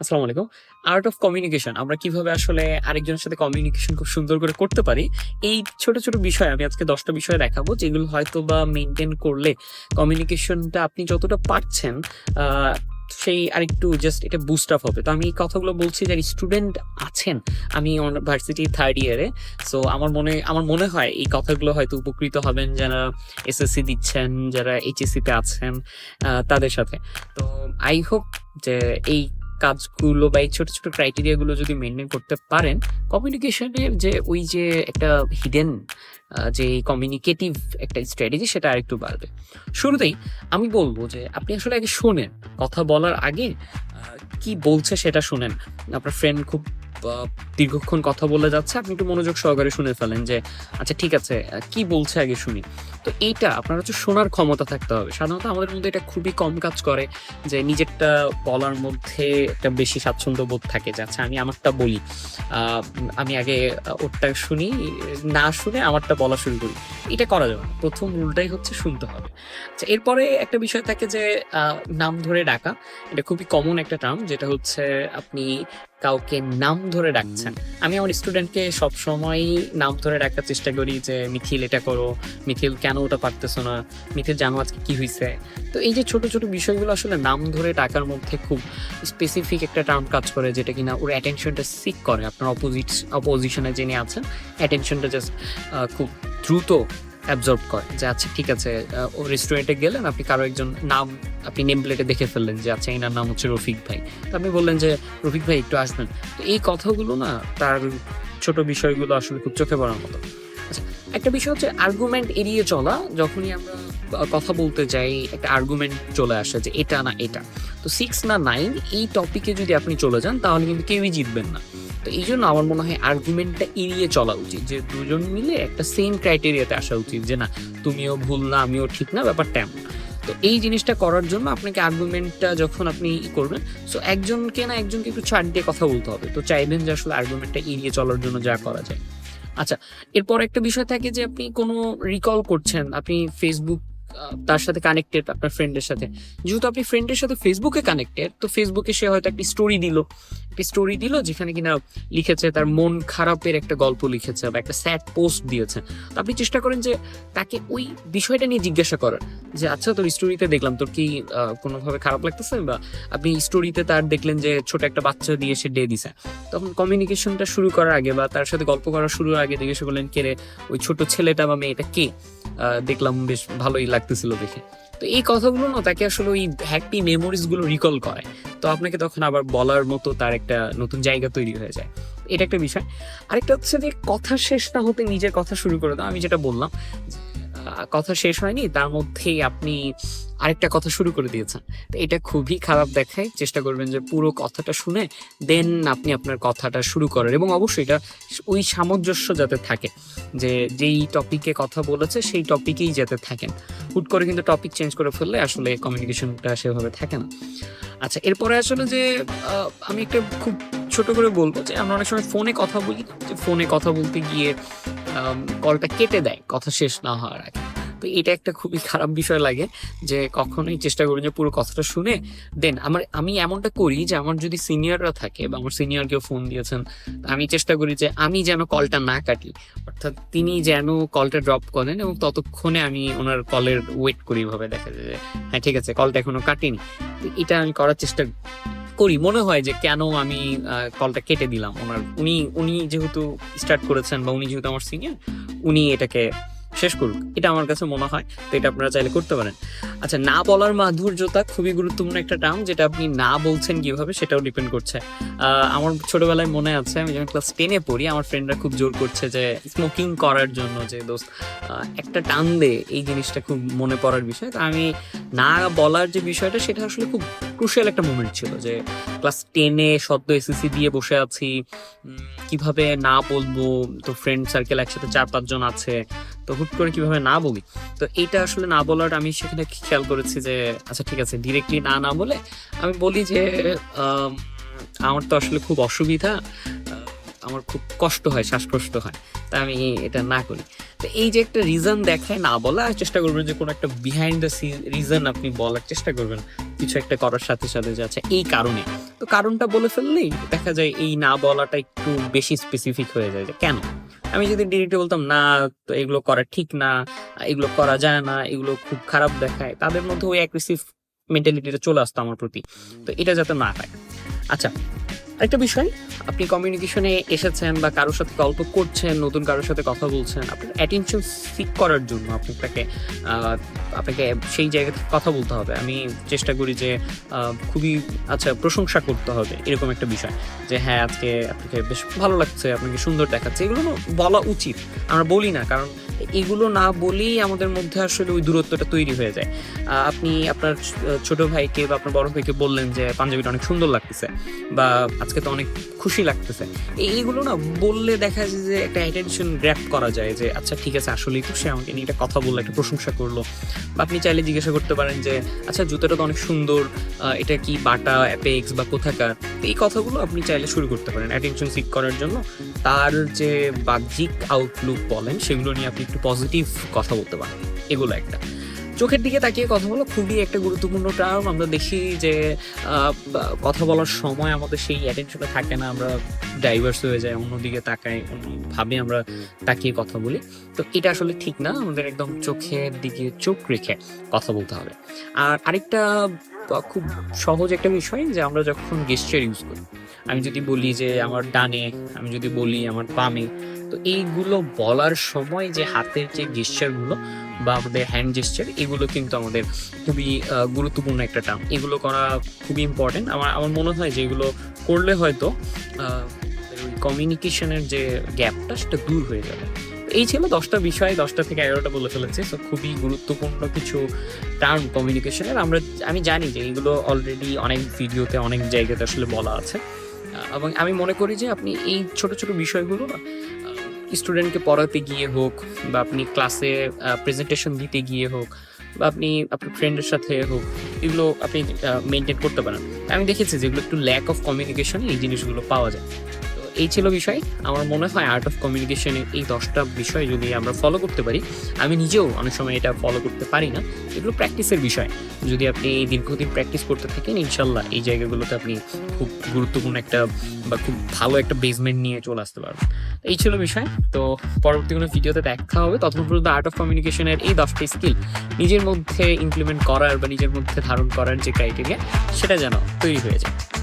আসসালামু আলাইকুম। Art of communication আমরা কীভাবে আসলে আরেকজনের সাথে কমিউনিকেশন খুব সুন্দর করে করতে পারি, এই ছোট ছোট বিষয় আমি আজকে দশটা বিষয় দেখাবো, যেগুলো হয়তো বা মেনটেন করলে কমিউনিকেশনটা আপনি যতটা পারছেন সেই আরেকটু জাস্ট এটা বুস্ট আপ হবে। তো আমি কথাগুলো বলছি, যারা স্টুডেন্ট আছেন, আমি ভার্সিটি থার্ড ইয়ারে সো আমার মনে আমার মনে হয় এই কথাগুলো হয়তো উপকৃত হবেন যারা এসএসসি দিচ্ছেন, যারা এইচএসসিতে আছেন তাদের সাথে। তো আই হোপ যে এই কাজগুলো বা এই ছোট ছোট ক্রাইটেরিয়াগুলো যদি মেনটেন করতে পারেন কমিউনিকেশনের যে ওই যে একটা হিডেন যে কমিউনিকেটিভ একটা স্ট্র্যাটেজি সেটা আরেকটু বাড়বে। শুরুতেই আমি বলব যে আপনি আসলে আগে শোনেন, কথা বলার আগে কি বলছে সেটা শোনেন। আপনার ফ্রেন্ড খুব দীর্ঘক্ষণ কথা বলে যাচ্ছে, আপনি একটু মনোযোগ সহকারে শুনে ফেলেন যে আচ্ছা ঠিক আছে কি বলছে আগে শুনি। তো এইটা আপনার হচ্ছে শোনার ক্ষমতা থাকতে হবে। সাধারণত আমাদের মধ্যে এটা খুবই কম কাজ করে যে, নিজেরটা বলার মধ্যে একটা বেশি স্বাচ্ছন্দ্য বোধ থাকে যে আচ্ছা আমি আমারটা বলি। আমি আগে ওরটা শুনি, না শুনে আমারটা বলা শুরু করি। এটা করা যাবে না। প্রথম রুলটাই হচ্ছে শুনতে হবে। আচ্ছা এরপরে একটা বিষয় থাকে যে নাম ধরে ডাকা। এটা খুবই কমন একটা টার্ম যেটা হচ্ছে আপনি কাউকে নাম ধরে ডাকছেন। আমি আমার স্টুডেন্টকে সবসময় নাম ধরে ডাকার চেষ্টা করি যে, মিথিল, এটা করো। মিথিল, কেন ওটা পারতেছো না? মিথিল, জানো আজকে কি হয়েছে তো এই যে ছোট ছোট বিষয়গুলো আসলে নাম ধরে ডাকার মধ্যে খুব স্পেসিফিক একটা টার্ম কাজ করে, যেটা কিনা ওর অ্যাটেনশনটা সিক করে। আপনার অপোজিট অপোজিশনে যিনি আছেন অ্যাটেনশনটা জাস্ট খুব দ্রুত অ্যাবজর্ব করে যে আচ্ছা ঠিক আছে ও রেস্টুরেন্টে গেলেন, আপনি কারও একজন নাম, আপনি নেম প্লেটে দেখে ফেললেন যে আচ্ছা এনার নাম হচ্ছে রফিক ভাই। তো আপনি বললেন যে, রফিক ভাই, একটু আসবেন। তো এই কথাগুলো না, তার ছোট বিষয়গুলো আসলে খুব চোখে পড়ার মতো। আচ্ছা একটা বিষয় হচ্ছে আর্গুমেন্ট এড়িয়ে চলা। যখনই আমরা কথা বলতে যাই, একটা আর্গুমেন্ট চলে আসে যে, এটা না, এটা। তো সিক্স না নাইন এই টপিকে যদি আপনি চলে যান, তাহলে কিন্তু কেউই জিতবেন না। তো এই জন্য আমার মনে হয় আর্গুমেন্টটা এড়িয়ে চলা উচিত, যে দুজন মিলে একটা সেম ক্রাইটেরিয়াতে আসা উচিত, যে না, তুমিও ভুল না, আমিও ঠিক না, ব্যাপারটা এমন। তো এই জিনিসটা করার জন্য আপনাকে আর্গুমেন্টটা যখন আপনি ই করবেন সো একজনকে না একজনকে একটু ছাড় দিয়ে কথা বলতে হবে। তো চাইবেন যে আসলে আর্গুমেন্টটা এড়িয়ে চলার জন্য যা করা যায়। আচ্ছা এরপর একটা বিষয় থাকে যে আপনি কোনো রিকল করছেন, আপনি ফেসবুক তার সাথে কানেক্টেড আপনার ফ্রেন্ডের সাথে। যেহেতু আপনি ফ্রেন্ডের সাথে ফেসবুকে কানেক্টেড তো ফেসবুকে সে হয়তো একটি স্টোরি দিল। একটি স্টোরি দিল যেখানে কিনা লিখেছে তার মন খারাপের একটা গল্প লিখেছে বা একটা স্যাড পোস্ট দিয়েছে। তো আপনি চেষ্টা করেন যে তাকে ওই বিষয়টা নিয়ে জিজ্ঞাসা করার যে আচ্ছা তোর স্টোরিতে দেখলাম, তোর কি কোনোভাবে খারাপ লাগতেছে? বা আপনি স্টোরিতে তার দেখলেন যে, ছোট একটা বাচ্চা দিয়ে সে ডে দিছে। তখন কমিউনিকেশনটা শুরু করার আগে বা তার সাথে গল্প করা শুরুর আগে জিজ্ঞাসা করলেন, কে রে, ওই ছোট ছেলেটা বা মেয়েটা কে? দেখলাম বেশ ভালোই লাগতেছিল দেখে। তো এই কথাগুলো না তাকে আসলে ওই হ্যাপি মেমোরিজগুলো রিকল করে তো আপনাকে তখন আবার বলার মতো তার একটা নতুন জায়গা তৈরি হয়ে যায়। এটা একটা বিষয়। আরেকটা হচ্ছে যে কথা শেষ না হতে নিজের কথা শুরু করে দাও। আমি যেটা বললাম কথা শেষ হয়নি। তার মধ্যেই আপনি আরেকটা কথা শুরু করে দিয়েছেন। তো এটা খুবই খারাপ দেখায়। চেষ্টা করবেন যে পুরো কথাটা শুনে দেন আপনি আপনার কথাটা শুরু করেন। এবং অবশ্যই এটা ওই সামঞ্জস্য যাতে থাকে যে যেই টপিকে কথা বলেছে, সেই টপিকেই যাতে থাকেন। হুট করে কিন্তু টপিক চেঞ্জ করে ফেললে আসলে কমিউনিকেশনটা সেভাবে থাকে না। আচ্ছা এরপরে আসলে যে আমি একটা খুব ছোট করে বলব যে আমরা অনেক সময় ফোনে কথা বলি যে ফোনে কথা বলতে গিয়ে কলটা কেটে দেয়, কথা শেষ না হওয়ার আগে। তো এটা একটা খুবই খারাপ বিষয় লাগে যে কখনোই চেষ্টা করি যে পুরো কথাটা শুনে দেন। আমার, আমি এমনটা করি যে আমার যদি সিনিয়ররা থাকে বা আমার সিনিয়র কেউ ফোন দিয়েছেন আমি চেষ্টা করি যে আমি যেন কলটা না কাটি। অর্থাৎ তিনি যেন কলটা ড্রপ করেন এবং ততক্ষণে আমি ওনার কলের ওয়েট করি ভাবে দেখা যায় যে হ্যাঁ ঠিক আছে, কলটা এখনও কাটিনি। এটা আমি করার চেষ্টা করি, মনে হয় যে কেন আমি কলটা কেটে দিলাম ওনার। উনি উনি যেহেতু স্টার্ট করেছেন বা উনি যেহেতু আমার সিনিয়র উনি এটাকে শেষ করুক। এটা আমার কাছে মনে হয়, তো এটা আপনারা চাইলে করতে পারেন। আচ্ছা না বলার মাধুর্যতা খুবই গুরুত্বপূর্ণ একটা টার্ম যেটা আপনি না বলছেন কীভাবে সেটাও ডিপেন্ড করছে। আমার ছোটবেলায় মনে আছে, আমি যখন ক্লাস টেনে পড়ি, আমার ফ্রেন্ডরা খুব জোর করছে যে স্মোকিং করার জন্য যে দোস্ত একটা টান দে, এই জিনিসটা খুব মনে পড়ার বিষয়। তো আমি না বলার যে বিষয়টা, সেটা আসলে খুব ক্রুশিয়াল একটা মুমেন্ট ছিল যে ক্লাস টেনে সদ্য এসএসসি দিয়ে বসে আছি। কীভাবে না বলব? তো ফ্রেন্ড সার্কেল একসাথে চার পাঁচজন আছে। তো হুট করে কীভাবে না বলি? তো এইটা আসলে না বলার আমি সেখানে খেয়াল করেছি যে আচ্ছা ঠিক আছে ডিরেক্টলি না না বলে আমি বলি যে আম, আমার তো আসলে খুব অসুবিধা। আমার খুব কষ্ট হয়, শ্বাসকষ্ট হয়। তা আমি এটা না করি। তো এই যে একটা রিজন দেখায় না বলা, চেষ্টা করবেন যে কোনো একটা বিহাইন্ড দ্য রিজন আপনি বলার চেষ্টা করবেন। কিছু একটা করার সাথে সাথে যে আচ্ছা এই কারণে। তো কারণটা বলে ফেললেই দেখা যায় এই না বলাটা একটু বেশি স্পেসিফিক হয়ে যায় যে কেন? আমি যদি ডিরেক্টলি বলতাম, না, তো এগুলো করা ঠিক না, এগুলো করা যায় না, এগুলো খুব খারাপ দেখায়। তাদের মধ্যে ওই অ্যাগ্রেসিভ মেন্টালিটিটা চলে আসতো আমার প্রতি। তো এটা যাতে না হয়। আচ্ছা একটা বিষয়। আপনি কমিউনিকেশনে এসেছেন বা কারোর সাথে গল্প করছেন, নতুন কারোর সাথে কথা বলছেন, আপনার অ্যাটেনশন সিক করার জন্য আপনাকে আপনাকে সেই জায়গা থেকে কথা বলতে হবে। আমি চেষ্টা করি যে খুবই আচ্ছা প্রশংসা করতে হবে, এরকম একটা বিষয়। যে হ্যাঁ আজকে আপনাকে বেশ ভালো লাগছে, আপনাকে সুন্দর দেখাচ্ছে, এগুলো বলা উচিত। আমরা বলি না, কারণ এগুলো না বলেই আমাদের মধ্যে আসলে ওই দূরত্বটা তৈরি হয়ে যায়। আপনি আপনার ছোট ভাইকে বা আপনার বড় ভাইকে বললেন যে, পাঞ্জাবিটা অনেক সুন্দর লাগতেছে বা আজকে তো অনেক খুশি লাগতেছে। এই- এইগুলো না বললে দেখা যায় যে একটা অ্যাটেনশন গ্র্যাপ করা যায় যে আচ্ছা ঠিক আছে, আসলেই তো সে আমাকে নিয়ে একটা কথা বলল, একটা প্রশংসা করল। বা আপনি চাইলে জিজ্ঞাসা করতে পারেন যে আচ্ছা জুতোটা তো অনেক সুন্দর এটা কি বাটা অ্যাপেক্স বা কোথাকার? এই কথাগুলো আপনি চাইলে শুরু করতে পারেন অ্যাটেনশন সিক করার জন্য। তার যে বাহ্যিক আউটলুক বলেন, সেগুলো নিয়ে আপনি একটু পজিটিভ কথা বলতে পারেন এগুলো একটা। চোখের দিকে তাকিয়ে কথা বলা খুবই একটা গুরুত্বপূর্ণ টার্ম আমরা দেখি যে কথা বলার সময় আমাদের সেই অ্যাটেনশনে থাকে না, আমরা ডাইভার্স হয়ে যায় অন্যদিকে তাকাই ভাবে আমরা তাকিয়ে কথা বলি। তো এটা আসলে ঠিক না। আমাদের একদম চোখের দিকে চোখ রেখে কথা বলতে হবে। আর আরেকটা খুব সহজ একটা বিষয় যে আমরা যখন গেস্টার ইউজ করি, আমি যদি বলি যে আমার ডানে, আমি যদি বলি আমার বামে, তো এইগুলো বলার সময় যে হাতের যে গেস্টারগুলো বা আমাদের হ্যান্ড জেস্টার এগুলো কিন্তু আমাদের খুবই গুরুত্বপূর্ণ একটা টার্ম এগুলো করা খুবই ইম্পর্টেন্ট আমার আমার মনে হয় যে এগুলো করলে হয়তো কমিউনিকেশনের যে গ্যাপটা সেটা দূর হয়ে যাবে। এই ছিল দশটা বিষয় দশটা থেকে এগারোটা বলে ফেলেছে সো খুবই গুরুত্বপূর্ণ কিছু টার্ম কমিউনিকেশনের আমরা, আমি জানি যে এগুলো অলরেডি অনেক ভিডিওতে, অনেক জায়গাতে আসলে বলা আছে। এবং আমি মনে করি যে আপনি এই ছোট ছোট বিষয়গুলো স্টুডেন্টকে পড়াতে গিয়ে হোক, বা আপনি ক্লাসে প্রেজেন্টেশন দিতে গিয়ে হোক, বা আপনি, আপনার ফ্রেন্ডের সাথে হোক, এগুলো আপনি মেনটেন করতে পারেন। আমি দেখেছি যেগুলো একটু ল্যাক অফ কমিউনিকেশন এই জিনিসগুলো পাওয়া যায়। এই ছিল বিষয়। আমার মনে হয় আর্ট অফ কমিউনিকেশনের এই দশটা বিষয় যদি আমরা ফলো করতে পারি, আমি নিজেও অনেক সময় এটা ফলো করতে পারি না। এগুলো প্র্যাকটিসের বিষয়। যদি আপনি এই দীর্ঘদিন প্র্যাকটিস করতে থাকেন, ইনশাল্লাহ এই জায়গাগুলোতে আপনি খুব গুরুত্বপূর্ণ একটা বা খুব ভালো একটা বেসমেন্ট নিয়ে চলে আসতে পারবেন। এই ছিল বিষয়। তো পরবর্তী কোনো ভিডিওতে দেখা হবে। ততক্ষণ পর্যন্ত আর্ট অফ কমিউনিকেশনের এই দশটা স্কিল নিজের মধ্যে ইমপ্লিমেন্ট করার বা নিজের মধ্যে ধারণ করার যে ক্রাইটেরিয়া সেটা যেন তৈরি হয়ে যায়।